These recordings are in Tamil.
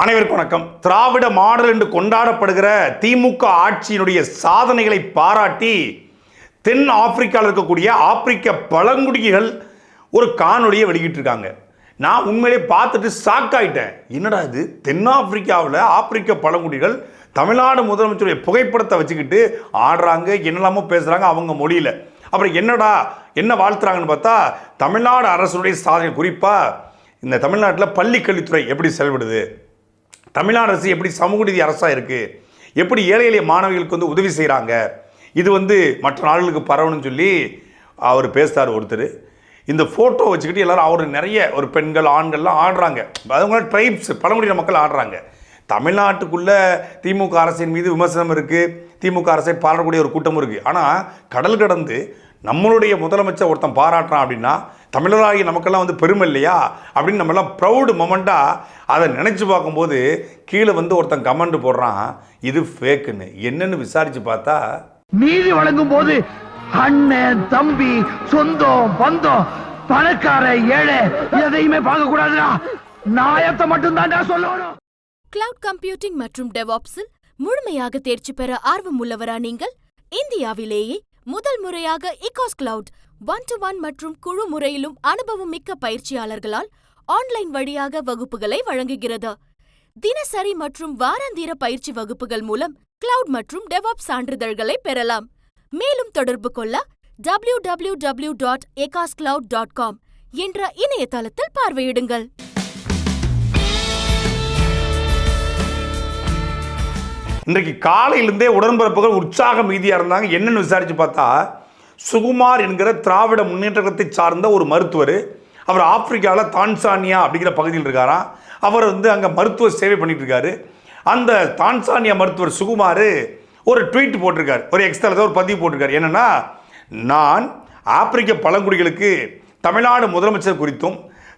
அனைவருக்கும் வணக்கம். திராவிட மாடல் என்று கொண்டாடப்படுகிற திமுக ஆட்சியினுடைய சாதனைகளை பாராட்டி தென் ஆப்பிரிக்காவில் இருக்கக்கூடிய ஆப்பிரிக்க பழங்குடிகள் ஒரு காணொலியை வெளியிட்டிருக்காங்க. நான் உண்மையிலே பார்த்துட்டு ஷாக் ஆகிட்டேன் என்னடா இது? தென்னாப்பிரிக்காவில் ஆப்பிரிக்க பழங்குடிகள் தமிழ்நாடு முதலமைச்சருடைய புகைப்படத்தை வச்சுக்கிட்டு ஆடுறாங்க என்னெல்லாமோ பேசுகிறாங்க அவங்க மொழியில். அப்புறம் என்னடா என்ன வாழ்த்துறாங்கன்னு பார்த்தா தமிழ்நாடு அரசுடைய சாதனை குறிப்பாக இந்த தமிழ்நாட்டில் பள்ளிக்கல்வித்துறை எப்படி செயல்படுது? தமிழ்நாடு அரசு எப்படி சமூக நீதி அரசாக இருக்குது எப்படி ஏழை எளிய மாணவிகளுக்கு வந்து உதவி செய்கிறாங்க இது வந்து மற்ற நாடுகளுக்கு பரவணும்னு சொல்லி அவர் பேசுகிறார் ஒருத்தர். இந்த ஃபோட்டோ வச்சுக்கிட்டு எல்லாரும் அவர் நிறைய ஒரு பெண்கள் ஆண்கள்லாம் ஆடுறாங்க. அவங்க ட்ரைப்ஸ் பழங்குடியின மக்கள் ஆடுறாங்க. தமிழ்நாட்டுக்குள்ளே திமுக அரசின் மீது விமர்சனம் இருக்குது திமுக அரசை பாராட்டக்கூடிய ஒரு கூட்டமும் இருக்குது ஆனால் கடல் கடந்து நம்மளுடைய முதலமைச்சர் ஒருத்தன் பாராட்டுறான் அப்படின்னா தமிழராகி நமக்கெல்லாம் வந்து பெருமை இல்லையா? அப்படின்னு நம்மலாம் ப்ரௌடு மொமெண்ட்டாக அதை நினச்சி பார்க்கும்போது கீழே வந்து ஒருத்தன் கமெண்ட் போடுறான் இது ஃபேக்குன்னு என்னன்னு விசாரித்து பார்த்தா நீதி வழங்கும் போது அண்ணன் தம்பி சொந்தம் பந்தம் பணக்கார ஏழை எதையுமே பார்க்க கூடாதுடா நாயத்தை மட்டும் தான்டா சொல்லணும். கிளவுட் கம்ப்யூட்டிங் மற்றும் டெவாப்ஸில் முழுமையாக தேர்ச்சி பெற ஆர்வம் உள்ளவரா நீங்கள்? இந்தியாவிலேயே முதல் முறையாக இகாஸ் கிளவுட் ஒன் டு ஒன் மற்றும் குழு முறையிலும் அனுபவம் மிக்க பயிற்சியாளர்களால் ஆன்லைன் வழியாக வகுப்புகளை வழங்குகிறது. தினசரி மற்றும் வாராந்திர பயிற்சி வகுப்புகள் மூலம் கிளவுட் மற்றும் டெவாப் சான்றிதழ்களை பெறலாம். மேலும் தொடர்பு கொள்ள W W W dot dot com என்ற இணையதளத்தில் பார்வையிடுங்கள். இன்றைக்கு காலையிலேருந்தே உடன்பிறப்புகள் உற்சாக மீதியாக இருந்தாங்க. என்னன்னு விசாரித்து பார்த்தா சுகுமார் என்கிற திராவிட முன்னேற்றத்தை சார்ந்த ஒரு மருத்துவர். அவர் ஆப்பிரிக்காவில் தான்சானியா அப்படிங்கிற பகுதியில் இருக்காராம் அவர் வந்து அங்கே மருத்துவ சேவை பண்ணிட்டு இருக்காரு. அந்த தான்சானியா மருத்துவர் சுகுமார் ஒரு ட்வீட் போட்டிருக்கார். ஒரு எக்ஸ்தலத்தில் ஒரு பதிவு போட்டிருக்கார். என்னன்னா நான் ஆப்பிரிக்க பழங்குடிகளுக்கு தமிழ்நாடு முதலமைச்சர் குறித்தும்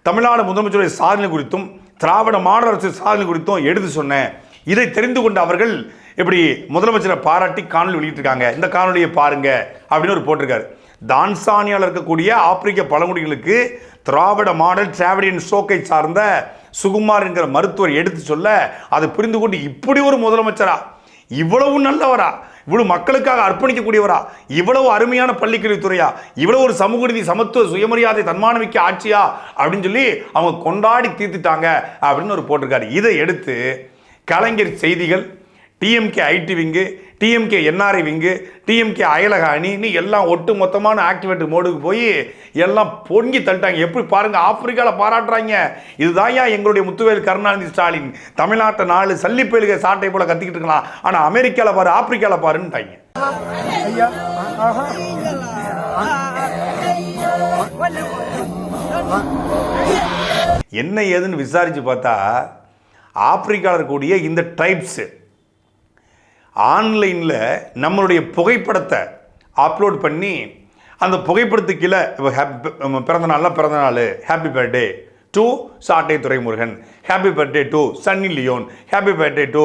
தமிழ்நாடு முதலமைச்சருடைய சாதனை குறித்தும் திராவிட மாநில அரசு சாதனை குறித்தும் எடுத்து சொன்னேன். இதை தெரிந்து கொண்ட அவர்கள் இப்படி முதலமைச்சரை பாராட்டி காணொலி வெளியிட்டிருக்காங்க. இந்த காணொலியை பாருங்க அப்படின்னு ஒரு போட்டிருக்காரு. தான்சானியாவில் இருக்கக்கூடிய ஆப்பிரிக்க பழங்குடிகளுக்கு திராவிட மாடல் டிராவிடியன் ஷோக்கை சார்ந்த சுகுமார் என்கிற மருத்துவர் எடுத்து சொல்ல அதை புரிந்து கொண்டு இப்படி ஒரு முதலமைச்சரா? இவ்வளவு நல்லவரா? இவ்வளவு மக்களுக்காக அர்ப்பணிக்கக்கூடியவரா? இவ்வளவு அருமையான பள்ளிக்கல்வித்துறையா இவ்வளவு ஒரு சமூக நீதி சமத்துவ சுயமரியாதை தன்மானமிக்க ஆட்சியா? அப்படின்னு சொல்லி அவங்க கொண்டாடி தீர்த்துட்டாங்க அப்படின்னு ஒரு போட்டிருக்காரு. இதை எடுத்து Kalaignar Seithigal DMK IT wing DMK NRI wing DMK அயலக அணின்னு எல்லாம் ஒட்டு மொத்தமான ஆக்டிவேட் மோடுக்கு போய் எல்லாம் பொங்கி தள்ளிட்டாங்க. எப்படி பாருங்க ஆப்பிரிக்காவில் பாராட்டுறாங்க. இதுதான் ஏன் எங்களுடைய முத்துவேல் கருணாநிதி ஸ்டாலின்? தமிழ்நாட்டை நாலு சல்லிப்பேலுக சாட்டை போல கத்திக்கிட்டு இருக்கலாம். ஆனால் அமெரிக்காவில் பாரு ஆப்பிரிக்காவில் பாருன்ட்டாங்க. என்ன ஏதுன்னு விசாரிச்சு பார்த்தா ஆப்பிரிக்காவில் இருக்கக்கூடிய இந்த ட்ரைப்ஸு ஆன்லைனில் நம்மளுடைய புகைப்படத்தை அப்லோட் பண்ணி அந்த புகைப்படத்துக்கு கீழே இப்போ ஹாப்பி பிறந்த நாள்லாம் பிறந்த நாள் happy birthday to Sattai Duraimurugan happy birthday to Sunny Leone happy birthday to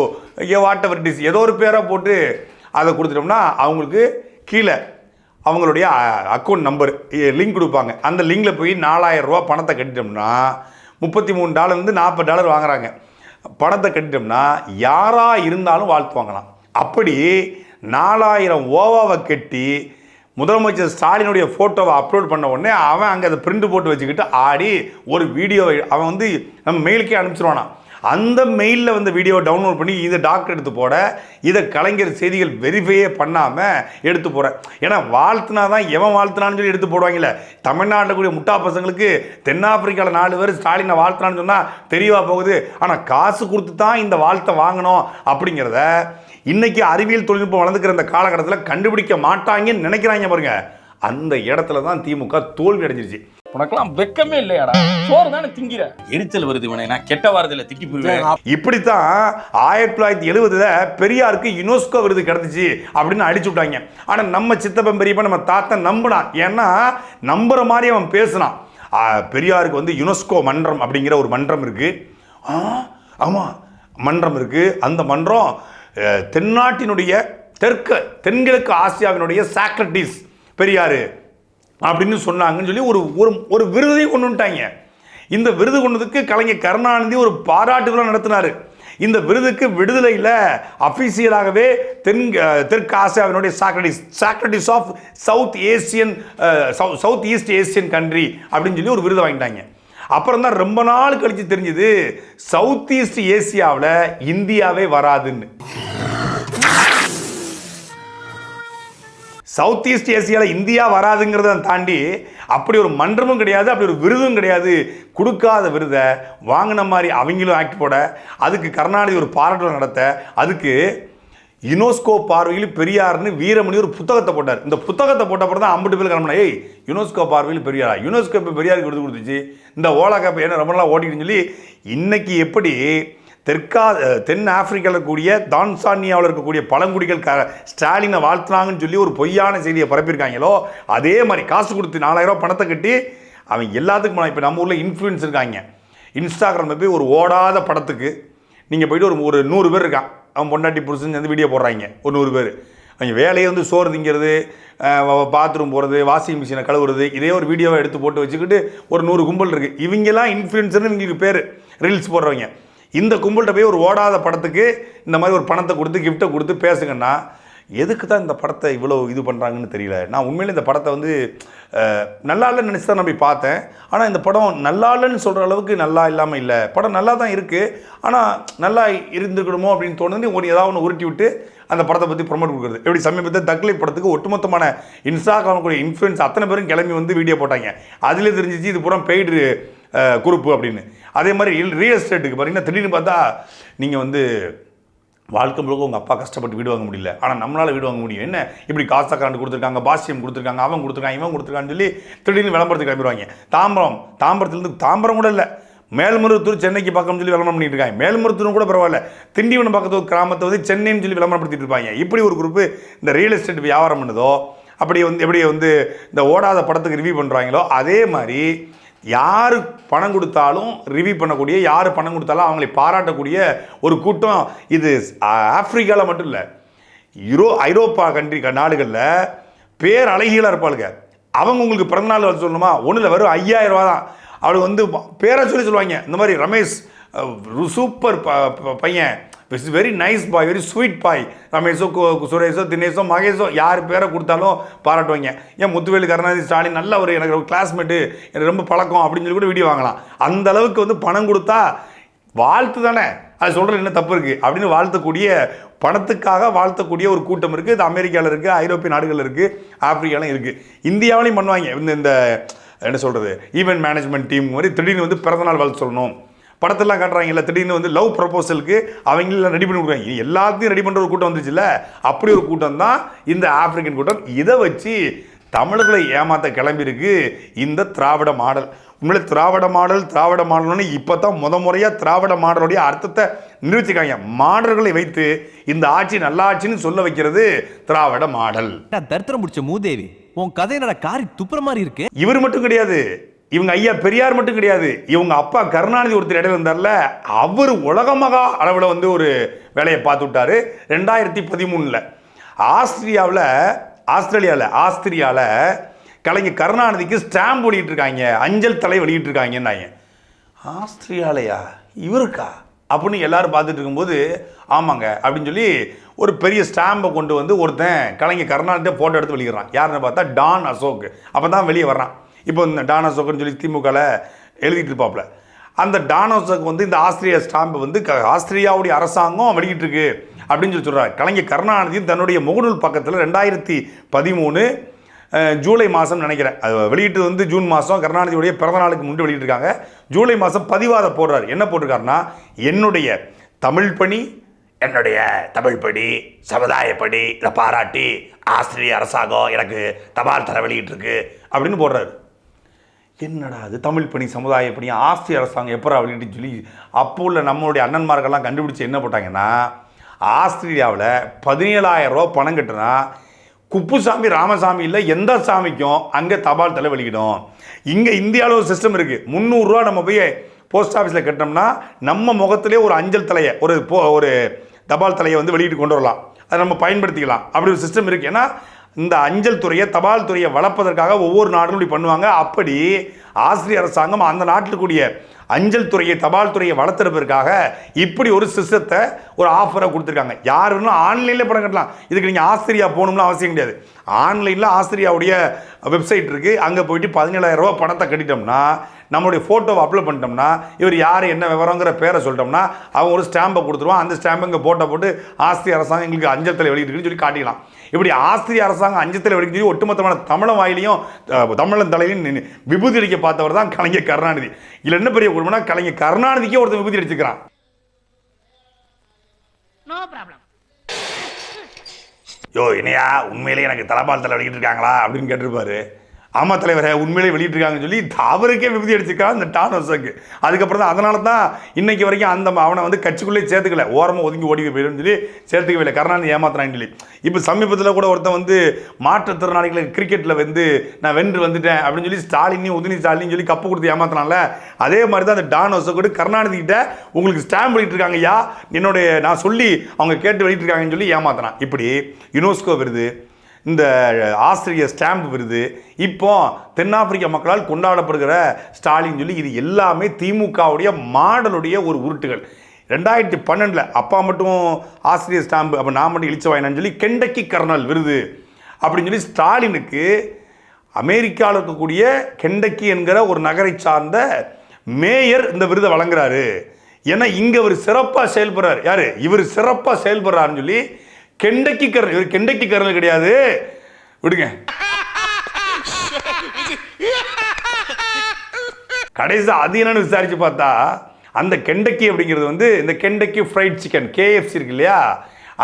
whatever this ஏதோ ஒரு பேராக போட்டு அதை கொடுத்துட்டோம்னா அவங்களுக்கு கீழே அவங்களுடைய அக்கௌண்ட் நம்பர் லிங்க் கொடுப்பாங்க. அந்த லிங்கில் போய் நாலாயிரம் ரூபா பணத்தை கட்டிட்டோம்னா முப்பத்தி மூணு டாலர்லேருந்து நாற்பது டாலர் வாங்குறாங்க. பணத்தை கட்டிட்டோம்னா யாராக இருந்தாலும் வாழ்த்து வாங்கலாம். அப்படி நாலாயிரம் ஓவாவை கட்டி முதலமைச்சர் ஸ்டாலினுடைய ஃபோட்டோவை அப்லோட் பண்ண உடனே அவன் அங்கே அதை பிரிண்ட் போட்டு வச்சுக்கிட்டு ஆடி ஒரு வீடியோவை அவன் வந்து நம்ம மெயிலுக்கே அனுப்பிச்சிருவானா. அந்த மெயிலில் வந்து வீடியோ டவுன்லோட் பண்ணி இதை டாக்டர் எடுத்து போட இதை கலைஞர் செய்திகள் வெரிஃபையே பண்ணாமல் எடுத்து போகிறேன் ஏன்னா வாழ்த்துனா தான் எவன் வாழ்த்துனான்னு சொல்லி எடுத்து போடுவாங்கல்ல. தமிழ்நாட்டில் கூடிய முட்டா பசங்களுக்கு தென்னாப்பிரிக்காவில் நாலு பேர் ஸ்டாலினை வாழ்த்துனான்னு சொன்னால் தெரியவா போகுது. ஆனால் காசு கொடுத்து தான் இந்த வாழ்த்தை வாங்கணும் அப்படிங்கிறத இன்னைக்கு அறிவியல் தொழில்நுட்பம் வளர்ந்துக்கிற இந்த காலகட்டத்தில் கண்டுபிடிக்க மாட்டாங்கன்னு நினைக்கிறாங்க பாருங்க. அந்த இடத்துல தான் திமுக தோல்வி அடைஞ்சிருச்சு. உனக்கெல்லாம் வெக்கமே இல்லையாடா? சோறு தானே திங்கிற? எரிச்சல் வருது இவனை. நான் கெட்ட வாரத்துல திக்கி போயிருவேன் இப்படித்தான் ஆயிரத்தி தொள்ளாயிரத்தி எழுபதுல பெரியாருக்கு யுனெஸ்கோ விருது கிடைச்சிச்சு அப்படின்னு அடிச்சு விட்டாங்க. ஆனா நம்ம சித்தப்பன் பெரியப்பா நம்ம தாத்தன் நம்பினான். ஏன்னா நம்புற மாதிரி அவன் பேசினான். பெரியாருக்கு வந்து யுனெஸ்கோ மன்றம் அப்படிங்கிற ஒரு மன்றம் இருக்கு. ஆ, ஆமா மன்றம் இருக்கு. அந்த மன்றம் தென்னாட்டினுடைய தெற்கு தென்கிழக்கு ஆசியாவினுடைய சாக்ரட்டிஸ் பெரியார் அப்படின்னு சொன்னாங்கன்னு சொல்லி ஒரு ஒரு ஒரு விருதை கொண்டு வந்துட்டாங்க. இந்த விருது கொண்டதுக்கு கலைஞர் கருணாநிதி ஒரு பாராட்டு விழா இந்த விருதுக்கு விடுதலையில் அஃபிஷியலாகவே தென் தெற்கு ஆசியாவினுடைய Socrates Socrates of South Asian South East Asian country அப்படின்னு சொல்லி ஒரு விருது வாங்கிட்டாங்க. அப்புறம் தான் ரொம்ப நாள் கழித்து தெரிஞ்சது சவுத் ஈஸ்ட் ஏசியாவில் இந்தியாவே வராதுன்னு. சவுத் ஈஸ்ட் ஏசியாவில் இந்தியா வராதுங்கிறத தாண்டி அப்படி ஒரு மன்றமும் கிடையாது அப்படி ஒரு விருதும் கிடையாது. கொடுக்காத விருதை வாங்கின மாதிரி அவங்களும் ஆக்ட் போட அதுக்கு கருணாநிதி ஒரு பாராட்டு நடத்த அதுக்கு யுனெஸ்கோ பார்வையில் பெரியார்னு வீரமணி ஒரு புத்தகத்தை போட்டார். இந்த புத்தகத்தை போட்ட அப்புறம் தான் அம்பிட்டு பேர் கிளம்பினா ஏய் யுனெஸ்கோ பார்வையில் பெரியாரா? யுனெஸ்கோ இப்போ பெரியாருக்கு எடுத்து கொடுத்துச்சு. இந்த ஓலா கப்பை என்ன ரொம்ப நாளாக ஓடிக்கிட்டுன்னு சொல்லி இன்னைக்கு எப்படி தெற்கா தென் ஆப்பிரிக்காவில் இருக்கக்கூடிய தான்சானியாவில் இருக்கக்கூடிய பழங்குடிகள் க ஸ்டாலினை வாழ்த்துனாங்கன்னு சொல்லி ஒரு பொய்யான செய்தியை பரப்பியிருக்காங்களோ அதே மாதிரி காசு கொடுத்து நாலாயிரம் ரூபாய் பணத்தை கட்டி அவன் எல்லாத்துக்கும் இப்போ நம்ம ஊரில் இன்ஃப்ளூயன்ஸ் இருக்காங்க. இன்ஸ்டாகிராமில் போய் ஒரு ஓடாத படத்துக்கு நீங்கள் போய்ட்டு ஒரு ஒரு நூறு பேர் இருக்கான். அவன் பொண்டாட்டி புருஷன் வந்து வீடியோ போடுறாங்க. ஒரு நூறு பேர். அவங்க வேலையை வந்து சோறு திங்கிறது பாத்ரூம் போகிறது வாஷிங் மிஷினை கழுவுறது இதே ஒரு வீடியோவை எடுத்து போட்டு வச்சுக்கிட்டு ஒரு நூறு கும்பல் இருக்குது இவங்கெல்லாம் இன்ஃப்ளூயன்சர்னு இவங்களுக்கு பேர். ரீல்ஸ் போடுறவங்க. இந்த கும்பல்கிட்ட போய் ஒரு ஓடாத படத்துக்கு இந்த மாதிரி ஒரு பணத்தை கொடுத்து கிஃப்ட்டை கொடுத்து பேசுங்கன்னா எதுக்கு தான் இந்த படத்தை இவ்வளோ இது பண்ணுறாங்கன்னு தெரியல. நான் உண்மையிலே இந்த படத்தை வந்து நல்லா இல்லைன்னு நினச்சி தான் நம்பி பார்த்தேன். ஆனால் இந்த படம் நல்லா இல்லைன்னு சொல்கிற அளவுக்கு நல்லா இல்லாமல் இல்லை. படம் நல்லா தான் இருக்குது ஆனால் நல்லா இருந்துக்கணுமோ அப்படின்னு தோணுது ஒரு ஏதாவது ஒன்று உருட்டி விட்டு அந்த படத்தை பற்றி ப்ரொமோட் கொடுக்குறது. எப்படி சமீபத்தில் தக்லை படத்துக்கு ஒட்டுமொத்தமான இன்ஸ்டாகிராம் கூடிய இன்ஃப்ளூயன்ஸ் அத்தனை பேரும் கிளம்பி வந்து வீடியோ போட்டாங்க. அதிலே தெரிஞ்சிச்சு இது பூரா பெய்டு குரூப்பு அப்படின்னு. அதே மாதிரி ரியல் எஸ்டேட்டுக்கு பார்த்தீங்கன்னா திடீர்னு பார்த்தா நீங்கள் வந்து வாழ்க்கை முழுக்க உங்கள் அப்பா கஷ்டப்பட்டு வீடு வாங்க முடியல. ஆனால் நம்மளால் வீடு வாங்க முடியும். என்ன? இப்படி காசா கரண்ட் கொடுத்துருக்காங்க பாசியம் கொடுத்துருக்காங்க அவன் கொடுத்துருக்கான் இவன் கொடுத்துருக்கான்னு சொல்லி திடீர்னு விளம்பரத்துக்கு கிளம்பிடுவாங்க. தாம்பரம் தாம்பரத்துலேருந்து தாம்பரம் கூட இல்லை. மேல்மருவத்தூர் சென்னைக்கு பக்கம் சொல்லி விளம்பரம் பண்ணிட்டு இருக்காங்க. மேல்மருவத்தூர் கூட பரவாயில்ல. திண்டிவனம் பக்கத்து ஒரு கிராமத்தை வந்து சென்னைன்னு சொல்லி விளம்பரப்படுத்திட்டு இருப்பாங்க. இப்படி ஒரு குரூப் இந்த ரியல் எஸ்டேட் வியாபாரம் பண்ணுதோ அப்படி வந்து எப்படி வந்து இந்த ஓடாத படத்துக்கு ரிவ்யூ பண்ணுறாங்களோ அதே மாதிரி யார் பணம் கொடுத்தாலும் ரிவ்யூ பண்ணக்கூடிய யார் பணம் கொடுத்தாலும் அவங்களை பாராட்டக்கூடிய ஒரு கூட்டம் இது ஆப்பிரிக்காவில் மட்டும் இல்லை. யூரோ ஐரோப்பா கண்ட்ரி நாடுகளில் பேர் அழகிகளாக இருப்பாளுங்க. அவங்க உங்களுக்கு பிறந்தநாள் வர சொல்லணுமா? ஒன்றும் இல்லை ஐயாயிரம் ரூபா தான். அவளுக்கு வந்து பேரை சொல்லி சொல்லுவாங்க. இந்த மாதிரி ரமேஷ் சூப்பர் ப பையன். Is very nice boy very sweet boy ரமேஷோ சுரேஷோ தினேஷோ மகேஷோ யார் பேரை கொடுத்தாலும் பாராட்டுவாங்க. ஏன் முத்துவேலு கருணாநிதி ஸ்டாலின் நல்ல ஒரு எனக்கு ஒரு கிளாஸ்மேட்டு எனக்கு ரொம்ப பழக்கம் அப்படின்னு சொல்லி கூட வீடியோ வாங்கலாம். அந்த அளவுக்கு வந்து பணம் கொடுத்தா வாழ்த்து தானே? அது சொல்கிறது என்ன தப்பு இருக்குது அப்படின்னு வாழ்த்தக்கூடிய பணத்துக்காக வாழ்த்தக்கூடிய ஒரு கூட்டம் இருக்குது இது அமெரிக்காவில் இருக்குது ஐரோப்பிய நாடுகளில் இருக்குது ஆப்பிரிக்காலையும் இருக்குது இந்தியாவிலையும் பண்ணுவாங்க. இந்த இந்த என்ன சொல்கிறது ஈவெண்ட் மேனேஜ்மெண்ட் டீம் மாதிரி திடீர்னு வந்து பிறந்தநாள் வாழ்த்து சொல்லணும். படத்தெல்லாம் காட்டுறாங்கல்ல திடீர்னு வந்து லவ் ப்ரப்போசலுக்கு அவங்களெல்லாம் ரெடி பண்ணி கொடுக்குறாங்க. எல்லாத்தையும் ரெடி பண்ணுற ஒரு கூட்டம் வந்துச்சுல்ல அப்படி ஒரு கூட்டம் தான் இந்த ஆப்பிரிக்கன் கூட்டம். இதை வச்சு தமிழர்களை ஏமாத்த கிளம்பியிருக்கு இந்த திராவிட மாடல். உண்மையிலே திராவிட மாடல் திராவிட மாடல்னு இப்போ தான் முத முறையாக திராவிட மாடலுடைய அர்த்தத்தை நிரூபிச்சிருக்காங்க. மாடல்களை வைத்து இந்த ஆட்சி நல்லாட்சின்னு சொல்ல வைக்கிறது திராவிட மாடல். தரித்திரம் முடிச்ச மூதேவி? உன் கதை என்னடா காரி துப்புற மாதிரி இருக்கு. இவர் மட்டும் கிடையாது. இவங்க ஐயா பெரியார் மட்டும் கிடையாது. இவங்க அப்பா கருணாநிதி ஒருத்தர் இடையில இருந்தார்ல அவர் உலகமகா அளவில் வந்து ஒரு வேலையை பார்த்து விட்டாரு ரெண்டாயிரத்தி பதிமூணில். ஆஸ்திரியாவில் ஆஸ்திரேலியாவில் ஆஸ்திரியாவில் கலைஞர் கருணாநிதிக்கு ஸ்டாம்ப் வெளியிட்டு இருக்காங்க அஞ்சல் தலை வெளியிட்டு இருக்காங்கன்னாங்க இவருக்கா? அப்படின்னு எல்லாரும் பார்த்துட்டு இருக்கும்போது ஆமாங்க அப்படின்னு சொல்லி ஒரு பெரிய ஸ்டாம்பை கொண்டு வந்து ஒருத்தன் கலைஞர் கருணாநிதியை ஃபோட்டோ எடுத்து வெளியிடுறான். யாருன்னு பார்த்தா டான் அசோக். அப்போ தான் வெளியே வர்றான். இப்போ இந்த டானோசோக்குன்னு சொல்லி திமுகவில் எழுதிட்டு இருப்பாப்புல அந்த டானோசோக்கு வந்து இந்த ஆஸ்திரியா ஸ்டாம்பு வந்து க- ஆஸ்திரியாவுடைய அரசாங்கம் வெளியிட்டிருக்கு அப்படின்னு சொல்லி சொல்கிறார் கலைஞர் கருணாநிதியும் தன்னுடைய முகநூல் பக்கத்தில் ரெண்டாயிரத்தி பதிமூணு ஜூலை மாதம் நினைக்கிறேன். அது வெளியிட்டு வந்து ஜூன் மாதம் கருணாநிதியுடைய பிறந்த நாளுக்கு முன்பு வெளியிட்டிருக்காங்க. ஜூலை மாதம் பதிவாத போடுறார். என்ன போட்டிருக்காருன்னா என்னுடைய தமிழ் பணி என்னுடைய தமிழ் படி சமுதாயப்படி இதை பாராட்டி ஆஸ்திரிய அரசாங்கம் எனக்கு தபால் தர வெளியிட்டிருக்கு அப்படின்னு போடுறாரு. என்னடா அது தமிழ் பணி சமுதாய பணி ஆஸ்திரிய அரசாங்கம் எப்பரா அப்படின்ட்டு சொல்லி அப்போ உள்ள நம்மளுடைய அண்ணன்மார்கள்லாம் கண்டுபிடிச்சு என்ன போட்டாங்கன்னா ஆஸ்திரேலியாவில் பதினேழாயிரம் ரூபா பணம் கட்டுனா குப்புசாமி ராமசாமி இல்லை எந்த சாமிக்கும் அங்கே தபால் தலை வெளியிடும் இங்கே இந்தியாவில் ஒரு சிஸ்டம் இருக்குது முந்நூறுரூவா நம்ம போய் போஸ்ட் ஆஃபீஸில் கட்டினோம்னா நம்ம முகத்திலே ஒரு அஞ்சல் தலையை ஒரு போ ஒரு தபால் தலையை வந்து வெளியிட்டு கொண்டு வரலாம். அதை நம்ம பயன்படுத்திக்கலாம். அப்படி ஒரு சிஸ்டம் இருக்குது ஏன்னா இந்த அஞ்சல் துறையை தபால் துறையை வளர்ப்பதற்காக ஒவ்வொரு நாடும் இப்படி பண்ணுவாங்க. அப்படி ஆசிரியர் அரசாங்கம் அந்த நாட்டில் கூடிய அஞ்சல் துறையை தபால் துறையை வளர்த்துறதுக்காக இப்படி ஒரு சிஸ்டத்தை ஒரு ஆஃபரை கொடுத்துருக்காங்க. யார் வேணும் ஆன்லைனில் பணம் கட்டலாம். இதுக்கு நீங்கள் ஆஸ்திரியா போகணும்னு அவசியம் கிடையாது. ஆன்லைனில் ஆஸ்திரியாவுடைய வெப்சைட் இருக்குது அங்கே போயிட்டு பதினேழாயிரம் பணத்தை கட்டிட்டோம்னா நம்மளுடைய ஃபோட்டோவை அப்லோட் பண்ணிட்டோம்னா இவர் யார் என்ன விவரங்கிற பேரை சொல்லிட்டோம்னா அவன் ஒரு ஸ்டாம்பை கொடுத்துருவான். அந்த ஸ்டாம்பை இங்கே போட்டோ போட்டு ஆஸ்திரிய அரசாங்கம் எங்களுக்கு அஞ்சல் தலை வெளியிட்டுருக்குன்னு சொல்லி காட்டிக்கலாம். இப்படி ஆஸ்திரிய அரசாங்கம் அஞ்சல் தலை வெளியிட்டு சொல்லி ஒட்டுமொத்தமான தமிழன் வாயிலையும் தமிழன் தலையிலையும் விபூதி அடிக்க பார்த்தவர் தான் கலைஞர் கருணாநிதி. இதில் என்ன பெரிய குடும்பம்னா கலைஞர் கருணாநிதிக்கே ஒருத்தன் விபூதி அடிச்சுக்கிறான். யோ இணையா உண்மையிலேயே எனக்கு தலபால் தலை வெளியிட்டு இருக்காங்களா அப்படின்னு கேட்டிருப்பாரு. ஆமா தலைவரே உண்மையிலே வெளியிட்டிருக்காங்கன்னு சொல்லி அவருக்கே விபதி அடிச்சிருக்கான் அந்த டான் வசக்கு அதுக்கப்புறம் தான் அதனால தான் இன்னைக்கு வரைக்கும் அந்த அவனை வந்து கட்சிக்குள்ளே சேர்த்துக்கல. ஓரமாக ஒதுங்கி ஓடி போயிடும் சொல்லி சேர்த்துக்கவே இல்லை. கருணாநிதி ஏமாத்துறான்னு சொல்லி. இப்போ சமீபத்தில் கூட ஒருத்தன் வந்து மாற்றுத்திறனாளிகளுக்கு கிரிக்கெட்டில் வந்து நான் வென்று வந்துட்டேன் அப்படின்னு சொல்லி ஸ்டாலினையும் உதினி ஸ்டாலின் சொல்லி கப்பு கொடுத்து ஏமாத்துறான்ல. அதே மாதிரி தான் அந்த டான் வசக்கூட கருணாநிதி கிட்ட உங்களுக்கு ஸ்டாம்ப் வெளியிட்டிருக்காங்க ஐயா என்னுடைய நான் சொல்லி அவங்க கேட்டு வெளியிட்டிருக்காங்கன்னு சொல்லி ஏமாத்துறான். இப்படி யுனெஸ்கோ விருது இந்த ஆசிரியர் ஸ்டாம்ப் விருது. இப்போ தென்னாப்பிரிக்க மக்களால் கொண்டாடப்படுகிற ஸ்டாலின் சொல்லி இது எல்லாமே திமுகவுடைய மாடலுடைய ஒரு உருட்டுகள். ரெண்டாயிரத்தி பன்னெண்டில் அப்பா மட்டும் ஆசிரியர் ஸ்டாம்பு அப்போ நான் மட்டும் இழிச்ச வாயினான்னு சொல்லி கெண்டக்கி கர்னல் விருது. அப்படின்னு சொல்லி ஸ்டாலினுக்கு அமெரிக்காவில் இருக்கக்கூடிய கெண்டக்கி என்கிற ஒரு நகரை சார்ந்த மேயர் இந்த விருதை வழங்குறாரு. ஏன்னா இங்கே அவர் சிறப்பாக செயல்படுறாரு. யார்? இவர் சிறப்பாக செயல்படுறாருன்னு சொல்லி கெண்டக்கி கர்னல் இவர் கெண்டக்கி கர்னல் கிடையாது. விடுங்க. கடைசி அது என்னன்னு விசாரிச்சு பார்த்தா அந்த கெண்டக்கி அப்படிங்கிறது வந்து இந்த கெண்டக்கி ஃப்ரைட் சிக்கன் கேஎஃப்சி இருக்கு இல்லையா?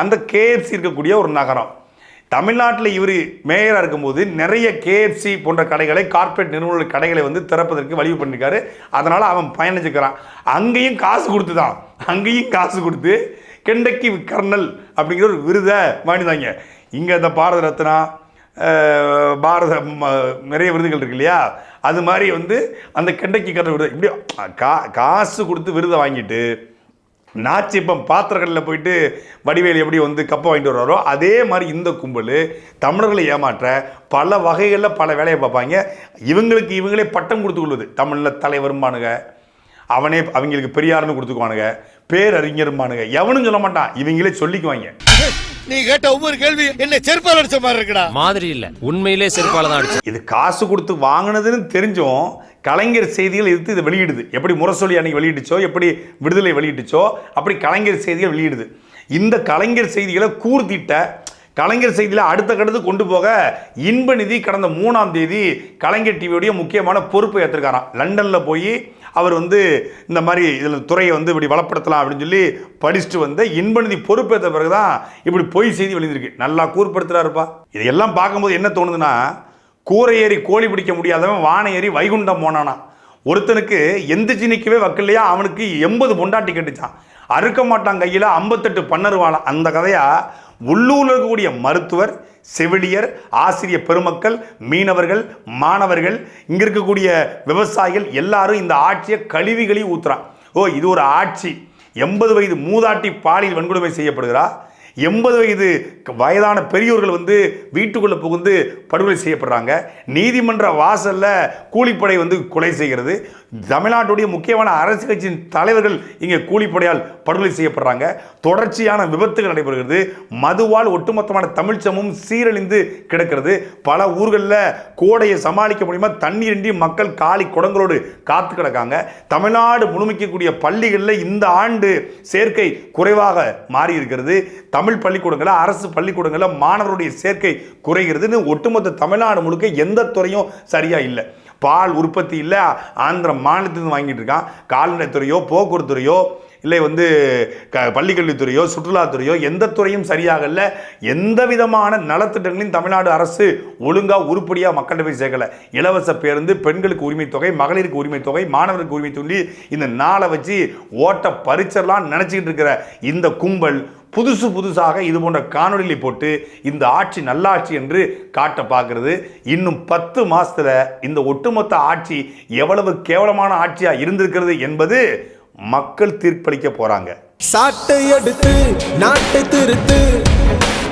அந்த கேஎஃப்சி இருக்கக்கூடிய ஒரு நகரம். தமிழ்நாட்டில் இவர் மேயராக இருக்கும்போது நிறைய கேஎஃப்சி போன்ற கடைகளை கார்ப்பரேட் நிறுவன கடைகளை வந்து திறப்பதற்கு வழிவு பண்ணியிருக்காரு அதனால் அவன் பயணிச்சுக்கிறான் அங்கேயும் காசு கொடுத்து தான் அங்கேயும் காசு கொடுத்து கெண்டக்கி கர்னல் அப்படிங்கிற ஒரு விருதை வாங்கிதாங்க இங்கே இந்த பாரத ரத்னா பாரத ம- நிறைய விருதுகள் இருக்கு இல்லையா? அது மாதிரி வந்து அந்த கெண்டக்கி கர்னல் விருது இப்படி கா காசு கொடுத்து விருதை வாங்கிட்டு நாச்சிப்பம் பாத்திரங்களில் போயிட்டு வடிவேல் எப்படி வந்து கப்பை வாங்கிட்டு வர்றாரோ அதே மாதிரி இந்த கும்பல் தமிழர்களை ஏமாற்ற பல வகைகளில் பல வேலையை பார்ப்பாங்க. இவங்களுக்கு இவங்களே பட்டம் கொடுத்து கொள்வது. தமிழில் தலைவரும்பானுங்க அவனே அவங்களுக்கு பெரியார்னு கொடுத்துக்குவானுங்க பேரறிஞரும்பானுங்க. எவனும் சொல்ல மாட்டான் இவங்களே சொல்லிக்குவாங்க. நீ கேட்ட ஒவ்வொரு கேள்வி என்ன செருப்பால் அடிச்ச மாதிரி இருக்குடா. மாதிரி இல்ல. உண்மையிலே செருப்பால தான் அடிச்சு இது காசு கொடுத்து வாங்கினதுன்னு தெரிஞ்சும் கலைஞர் செய்திகள் எடுத்து இதை வெளியிடுது. எப்படி முரசொலி அன்னைக்கு வெளியிட்டுச்சோ எப்படி விடுதலை வெளியிட்டுச்சோ அப்படி கலைஞர் செய்திகள் வெளியிடுது. இந்த கலைஞர் செய்திகளை கூர்த்திட்ட கலைஞர் செய்தியில் அடுத்த கடுத்து கொண்டு போக இன்ப நிதி கடந்த மூணாம் தேதி கலைஞர் டிவியுடைய முக்கியமான பொறுப்பை ஏற்றிருக்காராம் லண்டனில் போய் அவர் வந்து இந்த மாதிரி இதில் துறையை வந்து இப்படி வளப்படுத்தலாம் அப்படின்னு சொல்லி படிச்சுட்டு வந்து இன்ப பொறுப்பேற்ற பிறகு தான் இப்படி பொய் செய்தி வெளியிருக்கு நல்லா கூர்படுத்துறாருப்பா இதையெல்லாம் பார்க்கும்போது என்ன தோணுதுன்னா கூரை ஏறி கோழி பிடிக்க முடியாதவன் வானை ஏறி வைகுண்டம் போனானா. ஒருத்தனுக்கு எந்திரிச்சு நிற்கவே வக்கலையா அவனுக்கு எண்பது பொண்டாட்டி கட்டுச்சான். அறுக்க மாட்டான் கையில் ஐம்பத்தெட்டு பன்னருவாளாம் அந்த கதையாக உள்ளூரில் இருக்கக்கூடிய மருத்துவர் செவிலியர் ஆசிரிய பெருமக்கள் மீனவர்கள் மாணவர்கள் இங்கே இருக்கக்கூடிய விவசாயிகள் எல்லாரும் இந்த ஆட்சியை கழுவி ஊற்றுறான் ஊத்துறான். ஓ இது ஒரு ஆட்சி. எண்பது வயது மூதாட்டி பாலியல் வன்கொடுமை செய்யப்படுகிறா. எண்பது வயது வயதான பெரியோர்கள் வந்து வீட்டுக்குள்ளே புகுந்து படுகொலை செய்யப்படுறாங்க. நீதிமன்ற வாசலில் கூலிப்படை வந்து கொலை செய்கிறது. தமிழ்நாட்டுடைய முக்கியமான அரசு கட்சியின் தலைவர்கள் இங்கே கூலிப்படையால் படுகொலை செய்யப்படுறாங்க. தொடர்ச்சியான விபத்துகள் நடைபெறுகிறது. மதுவால் ஒட்டுமொத்தமான தமிழ் சமூகம் சீரழிந்து கிடக்கிறது. பல ஊர்களில் கோடையை சமாளிக்க முடியுமா தண்ணீரின்றி மக்கள் காலி குடங்களோடு காத்து கிடக்காங்க. தமிழ்நாடு முழுமைக்கக்கூடிய பள்ளிகளில் இந்த ஆண்டு சேர்க்கை குறைவாக மாறி இருக்கிறது தமிழ் பள்ளிக்கூடங்களில் அரசு பள்ளிக்கூடங்களில் மாணவருடைய சேர்க்கை குறைகிறதுன்னு ஒட்டுமொத்த தமிழ்நாடு முழுக்க எந்த துறையும் சரியாக இல்லை. பால் உற்பத்தி இல்லை ஆந்திர மாநிலத்திலிருந்து வாங்கிட்டு இருக்கான். கால்நடைத்துறையோ போக்குவரத்துறையோ இல்லை வந்து க பள்ளிக்கல்வித்துறையோ சுற்றுலாத்துறையோ எந்த துறையும் சரியாகல எந்த விதமான நலத்திட்டங்களையும் தமிழ்நாடு அரசு ஒழுங்காக உருப்படியாக மக்கள்கிட்ட போய் சேர்க்கலை. இலவச பேருந்து பெண்களுக்கு உரிமை தொகை மகளிருக்கு உரிமை தொகை மாணவருக்கு உரிமை தொகை இந்த நாளை வச்சு ஓட்ட பறிச்சிடலாம் நினச்சிக்கிட்டு இருக்கிற இந்த கும்பல் புதுசு புதுசாக இது போன்ற காணொளிகளை போட்டு இந்த ஆட்சி நல்லாட்சி என்று காட்ட பார்க்குறது. இன்னும் பத்து மாசத்துல இந்த ஒட்டுமொத்த ஆட்சி எவ்வளவு கேவலமான ஆட்சியா இருந்திருக்கிறது என்பது மக்கள் தீர்ப்பளிக்க போறாங்க. சாட்டை எடுத்து நாட்டை திருத்து